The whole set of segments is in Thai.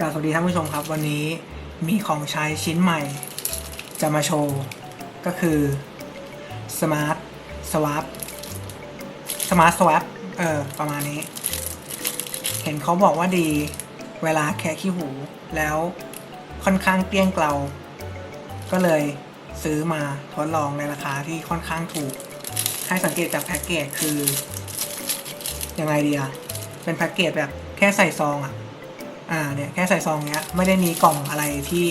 ก็สวัสดีท่านผู้ชมครับ วันนี้มีของใช้ชิ้นใหม่ จะมาโชว์ ก็คือ Smart Swap Smart Swap เออ ประมาณนี้ เห็นเขาบอกว่าดีเวลาแค่ขี้หู แล้วค่อนข้างเกลี้ยงเกลา ก็เลยซื้อมาทดลองในราคาที่ค่อนข้างถูก ให้สังเกตจากแพ็กเกจคือยังไงดีอะเป็นแพ็กเกจแบบแค่ใส่ซองอะ อ่าเนี่ยแค่ใส่ซองเนี้ยไม่ได้มีกล่องอะไรที่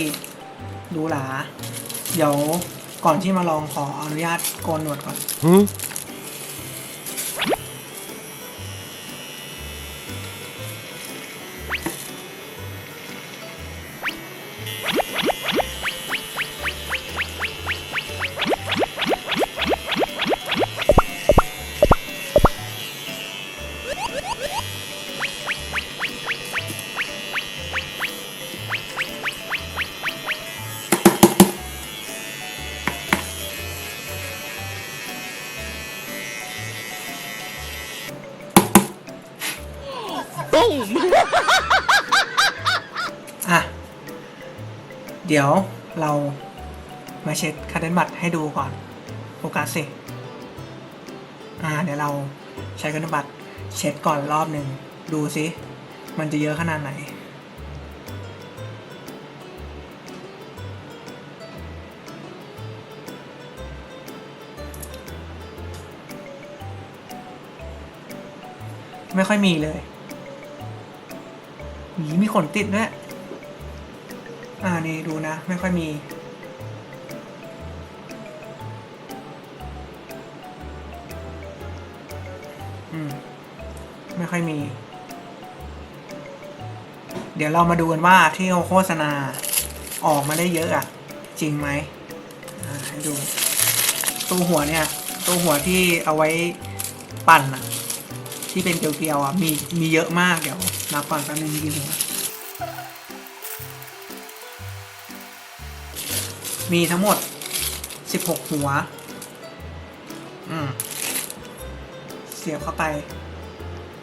ดูหรา เดี๋ยวก่อนที่มาลองขออนุญาตโกนหนวดก่อน เดี๋ยวเรามาเช็ดคาเดนบัตให้ดูก่อนโฟกัสสิอ่าเดี๋ยวเราใช้คาเดนบัตเช็ดก่อนรอบหนึ่งดูสิมันจะเยอะขนาดไหน ไม่ค่อยมีเลยมีมีขนติดด้วย อ่านี่ดูนะ ไม่ค่อยมีอืมไม่ค่อยมี เดี๋ยวเรามาดูกันว่าที่เขาโฆษณาออกมาได้เยอะอะ จริงไหมอ่าให้ดูตัวหัวเนี่ยตัวหัวที่เอาไว้ปั่นอะที่เป็นเกลียวๆอะมีมีเยอะมากเดี๋ยวนับก่อนแป๊บนึงมีกี่หัว มีทั้งหมด 16 หัว อืม เสียบเข้าไป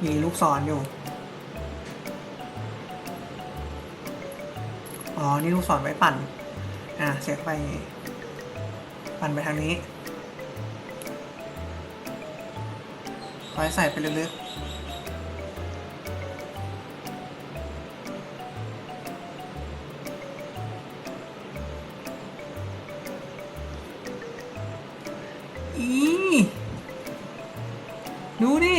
มีลูกศรออยู่ อ๋อ นี่ลูกศรไว้ปั่น อะเสียบไป ปั่นไปทางนี้คอยใส่ไปลึกๆ อีดูดิ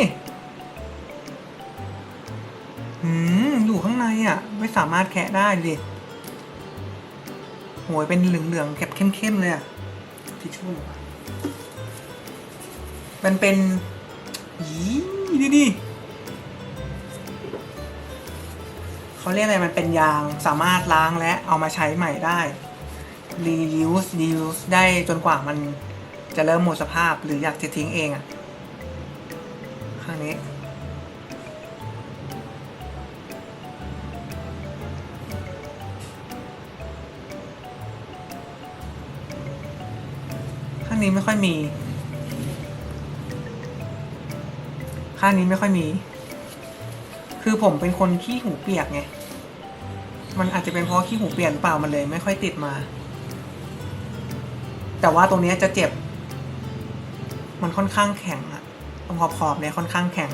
หืมอยู่ข้างในอะ ไม่สามารถแคะได้ดิโหยเป็นเหลืองๆแคบเข้มๆเลยอะทิชชู่มันเป็นอีดิดิเขาเรียกอะไรมันเป็นยางสามารถล้างและเอามาใช้ใหม่ได้ reuse reuse ได้จนกว่ามัน จะเริ่มหมดสภาพหรืออยากจะทิ้งเองอะข้างนี้ข้างนี้ไม่ค่อยมี ข้างนี้ไม่ค่อยมี คือผมเป็นคนขี้หูเปียกไง มันอาจจะเป็นเพราะขี้หูเปียกหรือเปล่ามันเลย ไม่ค่อยติดมา แต่ว่าตรงนี้จะเจ็บ มันค่อนข้างแข็งอะตรงขอบขอบๆเนี่ยค่อนข้างแข็ง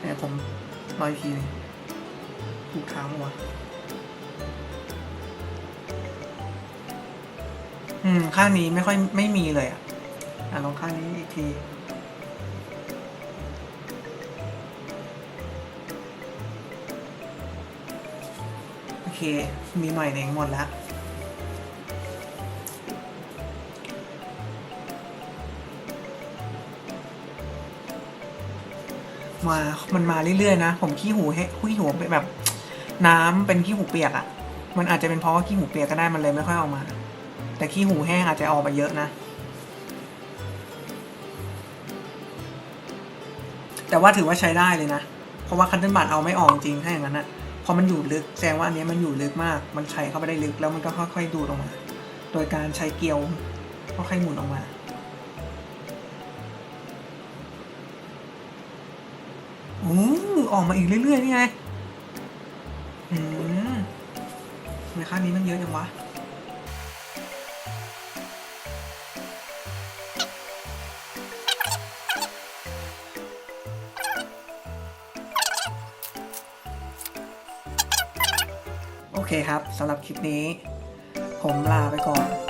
เดี๋ยวผมรอยทีนึงถูกเท้างวะอืม ข้างนี้ไม่ค่อยไม่มีเลยอะอะลองข้างนี้อีกทีโอเค มีหน่อยหนึ่งหมดแล้ว มามันมาเรื่อยๆนะ ผมขี้หูให้ขี้หูเป็นแบบ น้ำเป็นขี้หูเปียกอะ่ะ มันอาจจะเป็นเพราะว่าขี้หูเปียกก็ได้มันเลยไม่ค่อยออกมา แต่ขี้หูแห้งอาจจะออกมาเยอะนะ แต่ว่าถือว่าใช้ได้เลยนะ เพราะว่าคันเทนบัตเอาไม่ออกจริงถ้าอย่างนั้นอะพอมันอยู่ลึกแสดงว่าอันนี้มันอยู่ลึกมาก มันใช้เข้าไปได้ลึกแล้วมันก็ค่อยๆดูดออกมา โดยการใช้เกลียวค่อยๆหมุนออกมา อ้ออกมาอีกเรื่อยๆนี่ไงอืมทำไมค่านี้มันเยอะจังวะโอเคครับสำหรับคลิปนี้ ผมลาไปก่อน